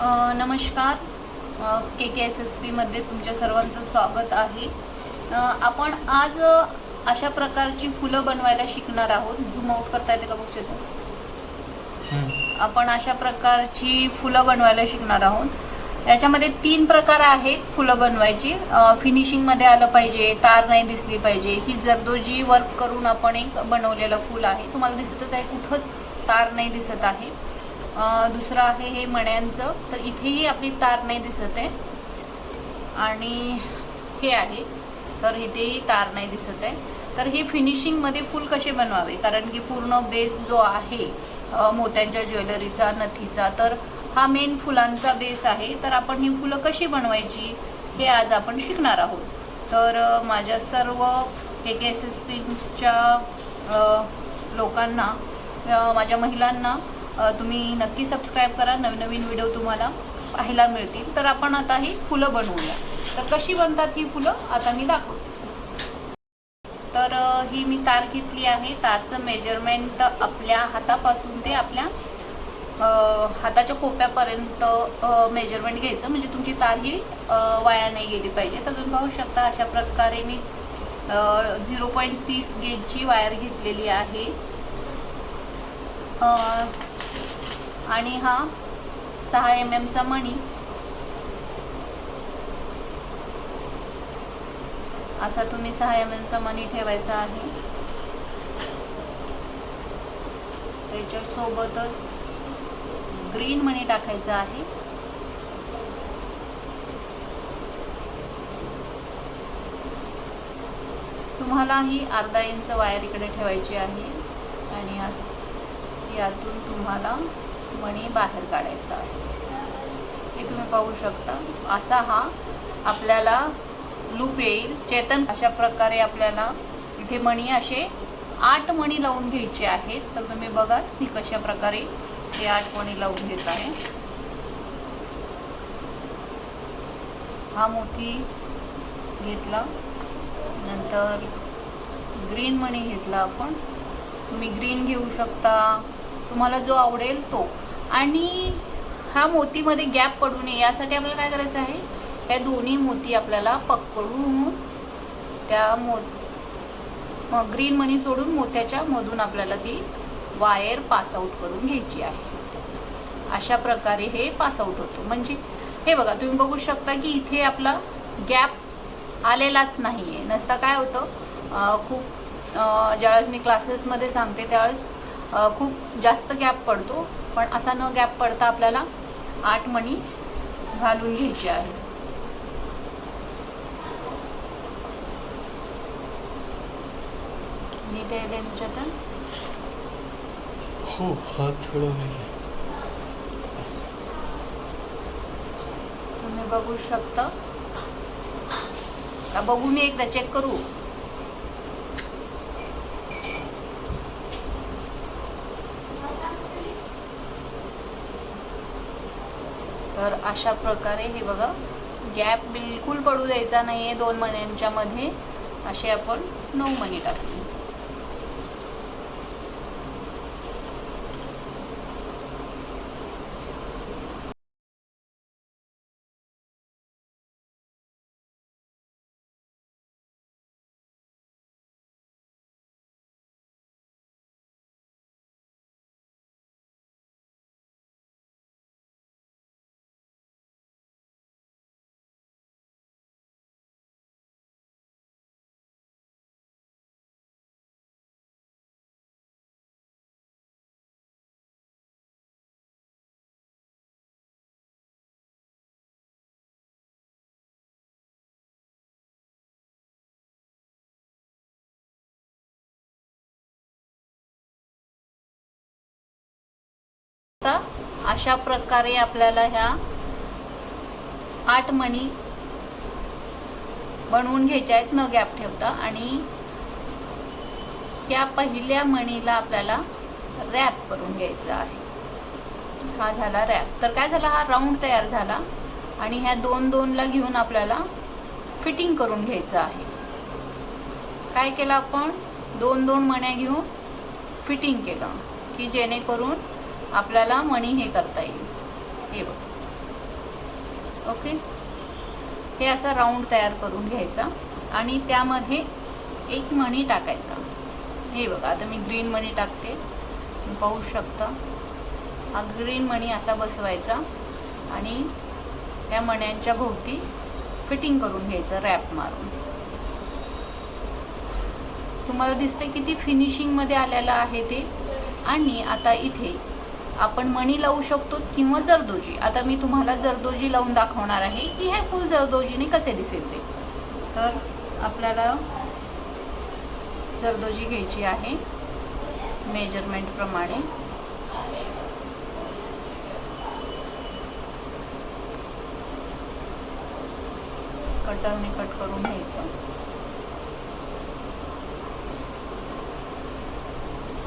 नमस्कार. के के S S पीमध्ये तुमच्या सर्वांचं स्वागत आहे. आपण आज अशा प्रकारची फुलं बनवायला शिकणार आहोत. झूम आउट करता येते का बघू आपण अशा प्रकारची फुलं बनवायला शिकणार आहोत. याच्यामध्ये तीन प्रकार आहेत फुलं बनवायची. फिनिशिंगमध्ये आलं पाहिजे तार नाही दिसली पाहिजे. ही जरदोजी वर्क करून आपण एक बनवलेलं फूल आहे. तुम्हाला दिसतच आहे कुठंच तार नाही दिसत आहे. दुसरं आहे हे मण्यांचं. तर इथेही आपली तार नाही दिसत आहे. आणि हे आहे. तर इथेही तार नाही दिसत आहे. तर हे फिनिशिंगमध्ये फुल कसे बनवावे? कारण की पूर्ण बेस जो आहे मोत्यांच्या ज्वेलरीचा नथीचा तर हा मेन फुलांचा बेस आहे. तर आपण ही फुलं कशी बनवायची हे आज आपण शिकणार आहोत. तर माझ्या सर्व के के एस एस पीच्या लोकांना माझ्या महिलांना तुम्ही नक्की सबस्क्राईब करा नवीन नवीन व्हिडिओ तुम्हाला पाहायला मिळतील. तर आपण आता ही फुलं बनवूया. तर कशी बनतात ही फुलं? आता मी दाखवते. तर ही मी तार घेतली आहे. तारचं मेजरमेंट आपल्या हातापासून ते आपल्या हाताच्या कोप्यापर्यंत मेजरमेंट घ्यायचं. म्हणजे तुमची तार ही वाया नाही गेली पाहिजे. तर तुम्ही पाहू शकता अशा प्रकारे मी झिरो पॉईंट तीस गेजची वायर घेतलेली आहे. आणि हा सहा एम एमचा मणी. असा तुम्ही सहा एम एमचा मनी ठेवायचा आहे. त्याच्यासोबतच ग्रीन मनी टाकायचा आहे. तुम्हाला ही अर्धा इंच वायर इकडे ठेवायची आहे. आणि यातून तुम्हाला मणी बाहेर काढायचा आहे. हे तुम्ही पाहू शकता. असा हा आपल्याला लूप येईल. चेतन अशा प्रकारे आपल्याला इथे मणी असे आठ मणी लावून घ्यायचे आहेत. तर तुम्ही बघाच मी कशा प्रकारे हे आठ मणी लावून घेत आहे. हा मोती घेतला. नंतर ग्रीन मणी घेतला आपण. तुम्ही ग्रीन घेऊ शकता. तुम्हाला जो आवडेल तो. आणि हा मोतीमध्ये गॅप पडू नये यासाठी आपल्याला काय करायचं आहे? या दोन्ही मोती आपल्याला पकडून त्या मो ग्रीन मनी सोडून मोत्याच्या मधून आपल्याला ती वायर पास आउट करून घ्यायची आहे. अशा प्रकारे हे पास आउट होतो. म्हणजे हे बघा तुम्ही बघू शकता की इथे आपला गॅप आलेलाच नाही आहे नसता काय होतं? खूप ज्यावेळेस मी क्लासेसमध्ये सांगते त्यावेळेस खूप जास्त गॅप पडतो. पण असा न गॅप पडता आपल्याला आठ मणी घालून घ्यायची आहे. नीट आहे त्यांच्यात हो हात थोडा. तुम्ही बघू शकता. का बघू मी एकदा चेक करू? तर अशा प्रकारे हे बघा गॅप बिलकुल पडू द्यायचा नाही आहे दोन महिन्यांच्यामध्ये असे आपण नऊ महिने टाकू शकता अशा प्रकारे आपल्याला ह्या आठ मणी बनवून घ्यायच्या आहेत न गॅप ठेवता. आणि या पहिल्या मणीला आपल्याला रॅप करून घ्यायचा आहे. हा झाला रॅप. तर काय झाला? हा राऊंड तयार झाला. आणि ह्या दोन दोनला घेऊन आपल्याला फिटिंग करून घ्यायचं आहे. काय केलं आपण? दोन दोन मण्या घेऊन फिटिंग केलं की जेणेकरून आपल्याला मणी हे करता येईल. हे बघ. ओके? हे असा राऊंड तयार करून घ्यायचा आणि त्यामध्ये एक मणी टाकायचा. हे बघा आता मी ग्रीन मणी टाकते. पाहू शकता. हा ग्रीन मणी असा बसवायचा आणि त्या मण्यांच्या भोवती फिटिंग करून घ्यायचं रॅप मारून. तुम्हाला दिसते किती फिनिशिंगमध्ये आलेलं आहे ते. आणि आता इथे आपण मणी लावू शकतो किंवा जरदोजी. आता मी तुम्हाला जरदोजी लावून दाखवणार आहे की हे फुल जरदोजीने कसे दिसेल ते. तर आपल्याला जरदोजी घ्यायची आहे मेजरमेंट प्रमाणे. कटरने कट करून घ्यायचं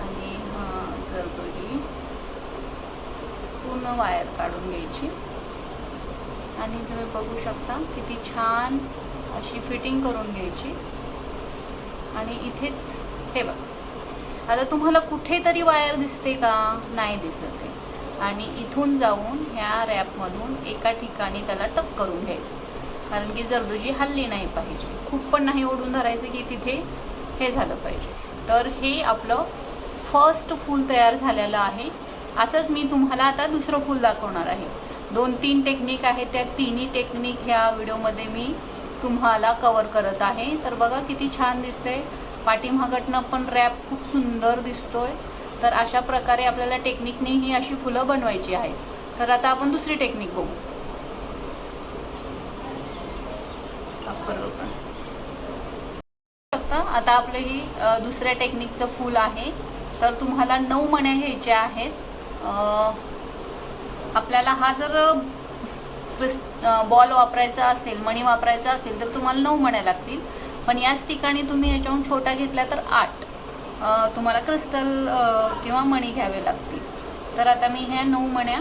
आणि हा जरदोजी पूर्ण वायर काढून घ्यायची. आणि तुम्ही बघू शकता किती छान अशी फिटिंग करून घ्यायची. आणि इथेच हे बघ. आता तुम्हाला कुठेतरी वायर दिसते का? नाही दिसत आहे. आणि इथून जाऊन ह्या रॅपमधून एका ठिकाणी त्याला टक करून घ्यायचं. कारण की जरदुजी हल्ली नाही पाहिजे. खूप पण नाही ओढून धरायचं की तिथे हे झालं पाहिजे. तर हे आपलं फर्स्ट फूल तयार झालेलं आहे. असंच मी तुम्हाला आता दुसरं फूल दाखवणार आहे. दोन तीन टेक्निक आहेत. त्या तिन्ही टेक्निक ह्या व्हिडिओमध्ये मी तुम्हाला कवर करत आहे. तर बघा किती छान दिसते पाठीमागटनं पण रॅप खूप सुंदर दिसतोय. तर अशा प्रकारे आपल्याला टेक्निकने ही अशी फुलं बनवायची आहेत. तर आता आपण दुसरी टेक्निक बघू. शकता आता आपलं ही दुसऱ्या टेक्निकचं फूल आहे. तर तुम्हाला नऊ मण्या घ्यायच्या आहेत. आपल्याला हा जर क्रिस बॉल वापरायचा असेल मणी वापरायचा असेल तर तुम्हाला नऊ मण्या लागतील. पण याच ठिकाणी तुम्ही याच्याहून छोटा घेतला तर आठ. तुम्हाला क्रिस्टल किंवा मणी घ्यावे लागतील. तर आता मी ह्या नऊ मण्या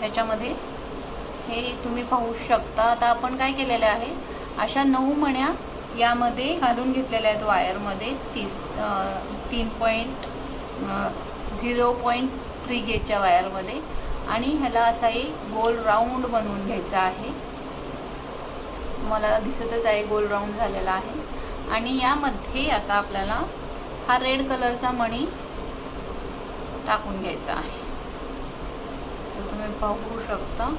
ह्याच्यामध्ये हे तुम्ही पाहू शकता. आता आपण काय केलेलं आहे? अशा नऊ मण्या यामध्ये घालून घेतलेल्या आहेत वायरमध्ये तीस तीन पॉईंट झिरो पॉईंट थ्री गेटच्या वायरमध्ये आणि ह्याला असा एक गोल राऊंड बनवून घ्यायचा आहे. मला दिसतच आहे गोल राऊंड झालेला आहे. आणि यामध्ये आता आपल्याला हा रेड कलरचा मणी टाकून घ्यायचा आहे. तर तुम्ही पाहू शकता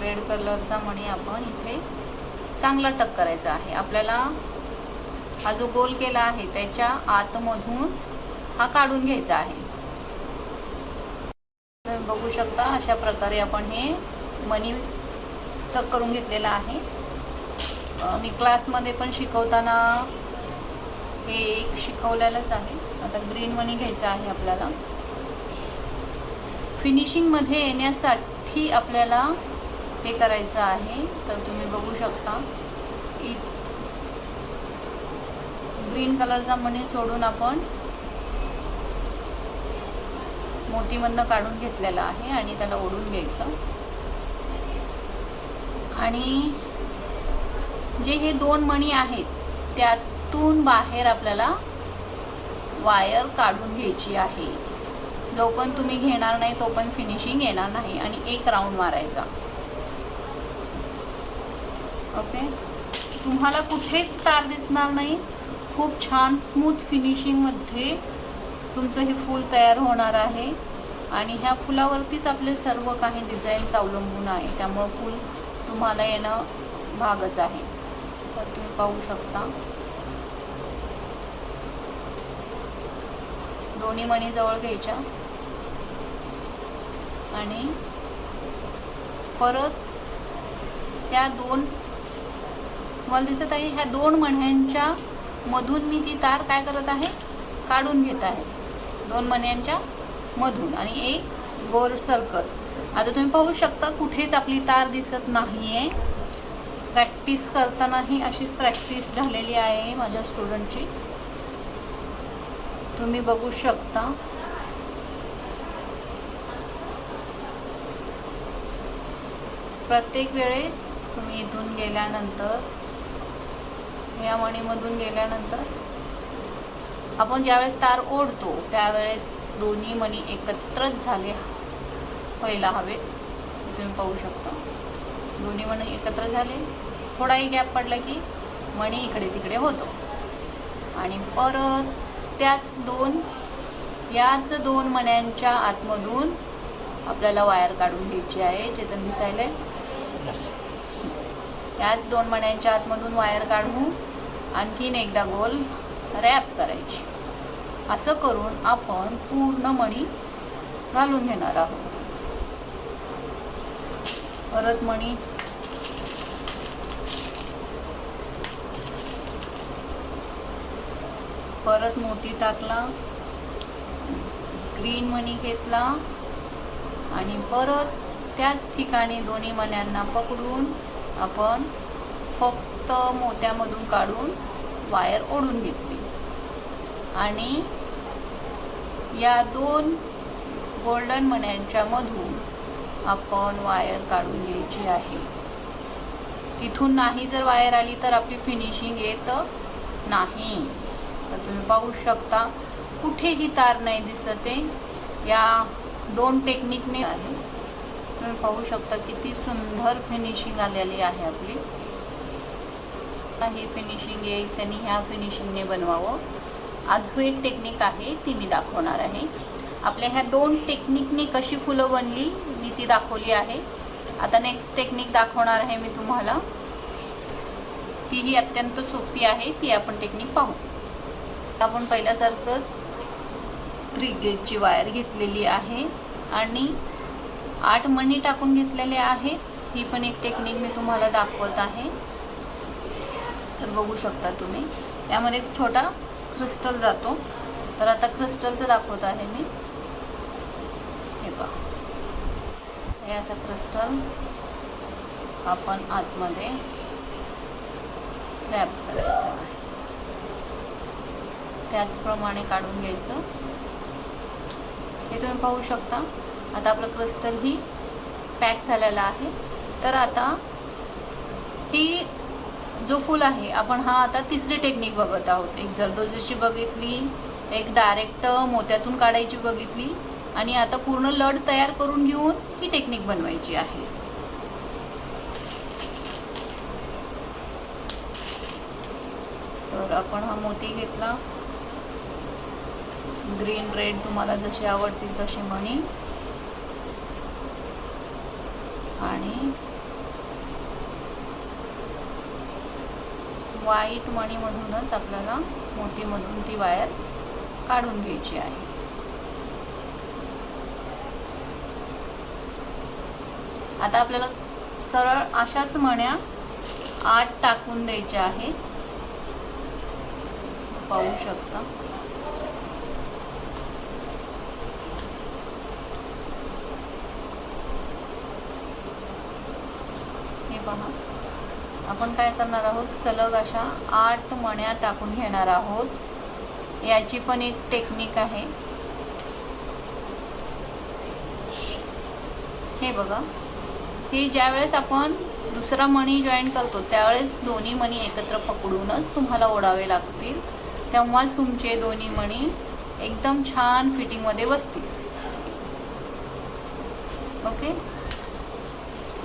रेड कलरचा मणी आपण इथे चांगला टक करायचा आहे. आपल्याला हा जो गोल केला आहे त्याच्या आतमधून हा काढून घ्यायचा आहे. तुम्ही बघू शकता अशा प्रकारे आपण हे मनी टक करून घेतलेला आहे. मी क्लासमध्ये पण शिकवताना हे एक शिकवलेलंच आहे. आता ग्रीन मनी घ्यायचा आहे आपल्याला. फिनिशिंगमध्ये येण्यासाठी आपल्याला हे करायचं आहे. तर तुम्ही बघू शकता. इ ग्रीन कलरचा मणी सोडून आपण मोतीमधनं काढून घेतलेला आहे आणि त्याला ओढून घ्यायचं. आणि जे हे दोन मणी आहेत त्यातून बाहेर आपल्याला वायर काढून घ्यायची आहे. जो पण तुम्ही घेणार नाही तो पण फिनिशिंग येणार नाही आणि एक राऊंड मारायचा. ओके तुम्हाला कुठेच तार दिसणार नाही. खूप छान स्मूथ फिनिशिंगमध्ये तुमचं हे फूल तयार होणार आहे. आणि ह्या फुलावरतीच आपले सर्व काही डिझाईन्स अवलंबून आहे. त्यामुळं फूल तुम्हाला येणं भागच आहे. तर तुम्ही पाहू शकता. दोन्ही मणी जवळ घ्यायच्या. आणि परत त्या दोन मला दिसत आहे ह्या दोन मण्यांच्या मधून मी ती तार काय करत आहे? काढून घेत आहे. दोन मण्यांच्या मधून. आणि एक गोल सर्कल आता तुम्ही पाहू शकता कुठेच आपली तार दिसत नाही आहे प्रॅक्टिस करतानाही अशीच प्रॅक्टिस झालेली आहे माझ्या स्टुडंटची तुम्ही बघू शकता. प्रत्येक वेळेस तुम्ही इथून गेल्यानंतर या मणीमधून गेल्यानंतर आपण ज्यावेळेस तार ओढतो त्यावेळेस दोन्ही मणी एकत्रच झाले व्हायला हवेत हे तुम्ही पाहू शकता. दोन्ही मणी एकत्र झाले थोडाही गॅप पडला की मणी इकडे तिकडे होतो. आणि परत त्याच दोन याच दोन मण्यांच्या आतमधून आपल्याला वायर काढून घ्यायची आहे चेतन दिसायले याच दोन मण्यांच्या आतमधून वायर काढून आणखीन एकदा गोल रॅप करायची. असं करून आपण पूर्ण मणी घालून घेणार आहोत. परत मणी. परत मोती टाकला. ग्रीन मणी घेतला. आणि परत त्याच ठिकाणी दोन्ही मण्यांना पकडून आपण फक्त मोत्यामधून काढून वायर ओढून घेतली. आणि या दोन गोल्डन मण्यांच्या मधून आपण वायर काढून घ्यायची आहे. तिथून नाही जर वायर आली तर आपली फिनिशिंग येत नाही. तर तुम्ही पाहू शकता कुठेही तार नाही दिसत. आहे या दोन टेक्निकने आहे. तुम्ही पाहू शकता किती सुंदर फिनिशिंग आलेली आहे आपली. ही फिनिशिंग येईल त्यांनी ह्या फिनिशिंगने बनवावं. अजून एक टेक्निक आहे ती मी दाखवणार आहे. आपल्या ह्या दोन टेक्निकने कशी फुलं बनली मी ती दाखवली आहे. आता नेक्स्ट टेक्निक दाखवणार आहे मी तुम्हाला. तीही अत्यंत सोपी आहे ती आपण टेक्निक पाहू. आपण पहिल्यासारखंच थ्री गेजची वायर घेतलेली आहे आणि आठ मणी टाकून घेतलेले आहेत ही पण एक टेक्निक मी तुम्हाला दाखवत आहे. तर बघू शकता तुम्ही. यामध्ये एक छोटा क्रिस्टल जातो. तर आता क्रिस्टलचं दाखवत आहे मी. हे पहा. हे असं क्रिस्टल आपण आतमध्ये रॅप करायचं आहे. त्याचप्रमाणे काढून घ्यायचं. हे तुम्ही पाहू शकता. आता आपलं क्रिस्टल ही पॅक झालेलं आहे. तर आता ही जो फूल आहे आपण हा आता तिसरी टेक्निक बघत आहोत. एक जरदोजीची बघितली एक डायरेक्ट मोत्यातून काढायची बघितली आणि आता पूर्ण लड तयार करून घेऊन ही टेक्निक बनवायची आहे. तर आपण हा मोती घेतला. ग्रीन रेड तुम्हाला जशी आवडतील तशी मणी आणि व्हाईट मणीमधूनच आपल्याला मोतीमधून ती वायर काढून घ्यायची आहे. आता आपल्याला सरळ अशाच मण्या आत टाकून द्यायच्या आहे. पाहू शकता. हे पहा. आपण काय करणार आहोत? सलग अशा आठ मण्या टाकून घेणार आहोत. याची पण एक टेक्निक आहे. हे बघा. हे ज्यावेळेस आपण दुसरा मणी जॉईन करतो त्यावेळेस दोन्ही मणी एकत्र पकडूनच तुम्हाला ओढावे लागतील. तेव्हाच तुमचे दोन्ही मणी एकदम छान फिटिंगमध्ये बसतील. ओके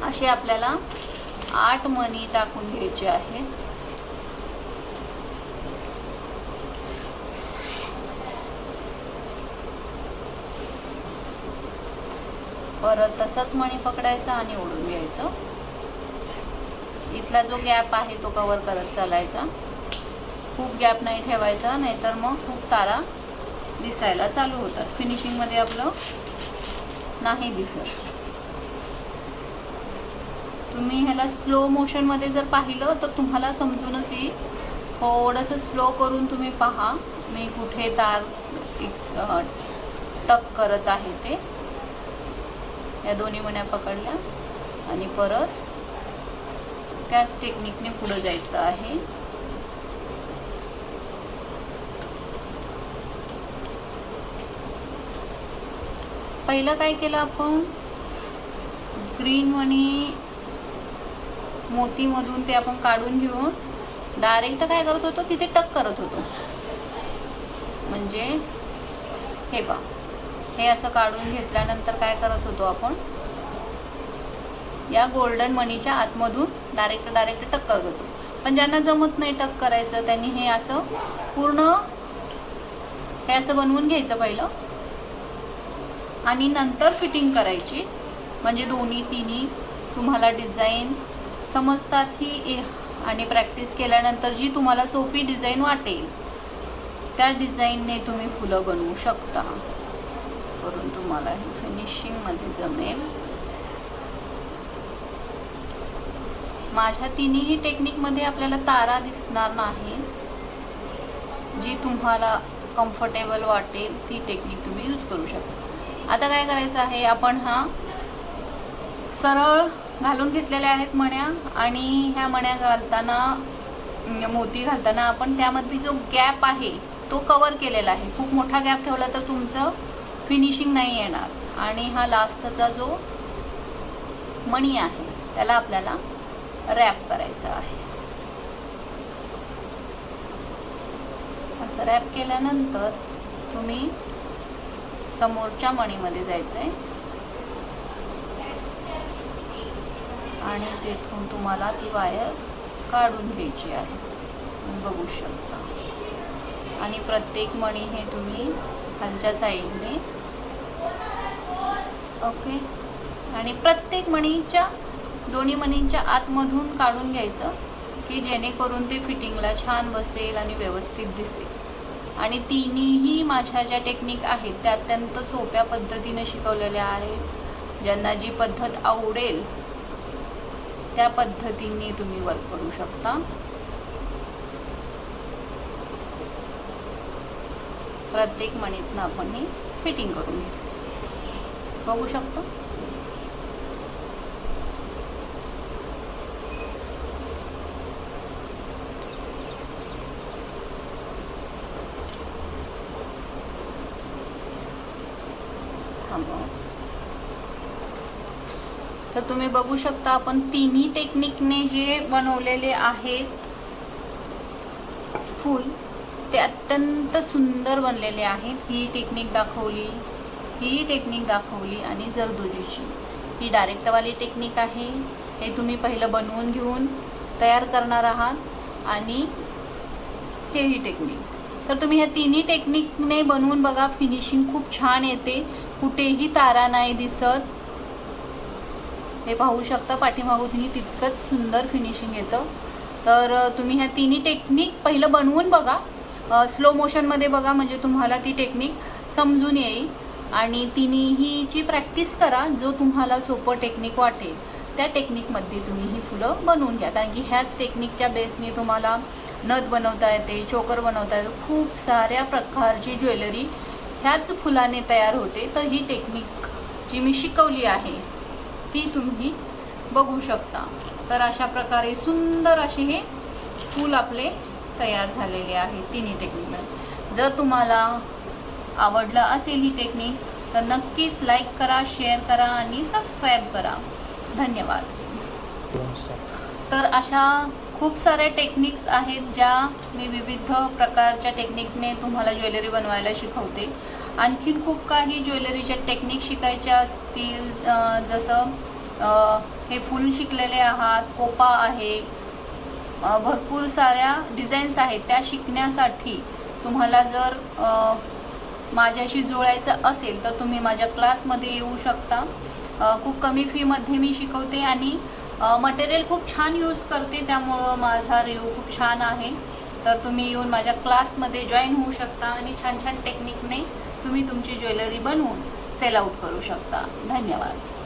असे आपल्याला आठ मणी टाकून घ्यायचे आहेत परत तसंच मणी पकडायचं आणि ओढून घ्यायचं. इथला जो गॅप आहे तो कवर करत चालायचा. खूप गॅप नाही ठेवायचा नाहीतर मग खूप तारा दिसायला चालू होतात. फिनिशिंगमध्ये आपलं नाही दिसत. तुम्ही ह्याला स्लो मोशनमध्ये जर पाहिलं तर तुम्हाला समजूनच येईल. थोडंसं स्लो करून तुम्ही पहा. मी कुठे तार एक, टक करत आहे ते. या दोन्ही मण्या पकडल्या आणि परत त्याच टेक्निकने पुढं जायचं आहे. पहिलं काय केलं आपण? ग्रीन मणी मोतीमधून ते आपण काढून घेऊन डायरेक्ट काय करत होतो? तिथे टक करत होतो. म्हणजे हे पहा. हे असं काढून घेतल्यानंतर काय करत होतो आपण? या गोल्डन मणीच्या आतमधून डायरेक्ट डायरेक्ट टक करत होतो. पण ज्यांना जमत नाही टक करायचं त्यांनी हे असं पूर्ण हे असं बनवून घ्यायचं पहिलं. आणि नंतर फिटिंग करायची. म्हणजे दोन्ही तिन्ही तुम्हाला डिझाईन समजतात ही आणि प्रॅक्टिस केल्यानंतर जी तुम्हाला सोपी डिझाईन वाटेल त्या डिझाईनने तुम्ही फुलं बनवू शकता. करून तुम्हाला हे फिनिशिंगमध्ये जमेल. माझ्या तिन्ही टेक्निकमध्ये आपल्याला तारा दिसणार नाही. जी तुम्हाला कम्फर्टेबल वाटेल ती टेक्निक तुम्ही यूज करू शकता. आता काय करायचं आहे आपण हा सरळ घालून घेतलेल्या आहेत मण्या आणि ह्या मण्या घालताना मोती घालताना आपण त्यामध्ये जो गॅप आहे तो कवर केलेला आहे. खूप मोठा गॅप ठेवला तर तुमचं फिनिशिंग नाही येणार. आणि हा लास्टचा जो मणी आहे त्याला आपल्याला रॅप करायचा आहे. असं रॅप केल्यानंतर तुम्ही समोरच्या मणीमध्ये जायचं आहे आणि तेथून तुम्हाला ती वायर काढून घ्यायची आहे. बघू शकता. आणि प्रत्येक मणी हे तुम्ही खालच्या साईडने ओके. आणि प्रत्येक मणीच्या दोन्ही मणींच्या आतमधून काढून घ्यायचं की जेणेकरून ते फिटिंगला छान बसेल आणि व्यवस्थित दिसेल. आणि तिन्हीही माझ्या ज्या टेक्निक आहेत त्या अत्यंत सोप्या पद्धतीने शिकवलेल्या आहेत. ज्यांना जी पद्धत आवडेल त्या पद्धतीने तुम्ही वर्क करू शकता. प्रत्येक मणीतनं आपण हे फिटिंग करून घ्यायचं. बघू शकतो थांबा तर तुम्ही बघू शकता आपण तिन्ही टेक्निकने जे बनवलेले आहेत फूल ते अत्यंत सुंदर बनलेले आहेत ही टेक्निक दाखवली ही टेक्निक दाखवली आणि जरदोजीची. ही डायरेक्टवाली टेक्निक आहे. हे तुम्ही पहिलं बनवून घेऊन तयार करणार आहात आणि हे ही टेक्निक तर तुम्ही ह्या तिन्ही टेक्निकने बनवून बघा फिनिशिंग खूप छान येते. कुठेही तारा नाही दिसत. हे पाहू शकता पाठीमागूनही तितकंच सुंदर फिनिशिंग येतं. तर तुम्ही ह्या तिन्ही टेक्निक पहिलं बनवून बघा. स्लो मोशनमध्ये बघा म्हणजे तुम्हाला ती टेक्निक समजून येईल. आणि तिन्हीची प्रॅक्टिस करा जो तुम्हाला सोपं टेक्निक वाटेल त्या टेक्निकमध्ये तुम्ही ही फुलं बनवून घ्या. कारण की ह्याच टेक्निकच्या बेसने तुम्हाला नथ बनवता येते चोकर बनवता येते. खूप साऱ्या प्रकारची ज्वेलरी ह्याच फुलाने तयार होते. तर ही टेक्निक जी मी शिकवली आहे. ती तुम्ही बघू शकता. तर अशा प्रकारे सुंदर असे हे फूल आपले तयार झालेले आहे तिन्ही टेक्निकमध्ये जर तुम्हाला आवडलं असेल ही टेक्निक तर नक्कीच लाईक करा शेअर करा आणि सबस्क्राईब करा. धन्यवाद. तर अशा खूप साऱ्या टेक्निक्स आहेत ज्या मी विविध प्रकारच्या टेक्निकने तुम्हाला ज्वेलरी बनवायला शिकवते. आणखीन खूप काही ज्वेलरीच्या टेक्निक शिकायच्या असतील जसं हे फुल शिकलेले आहात कोपा आहे भरपूर साऱ्या डिझाईन्स आहेत. त्या शिकण्यासाठी तुम्हाला जर माझ्याशी जुळायचं असेल तर तुम्ही माझ्या क्लासमध्ये येऊ शकता. खूप कमी फीमध्ये मी शिकवते आणि मटेरियल खूप छान यूज करते त्यामुळं माझा रिव्ह्यू खूप छान आहे. तर तुम्ही येऊन माझ्या क्लासमध्ये जॉईन होऊ शकता आणि छान छान टेक्निकने तुम्ही तुमची ज्वेलरी बनवून सेल आउट करू शकता. धन्यवाद.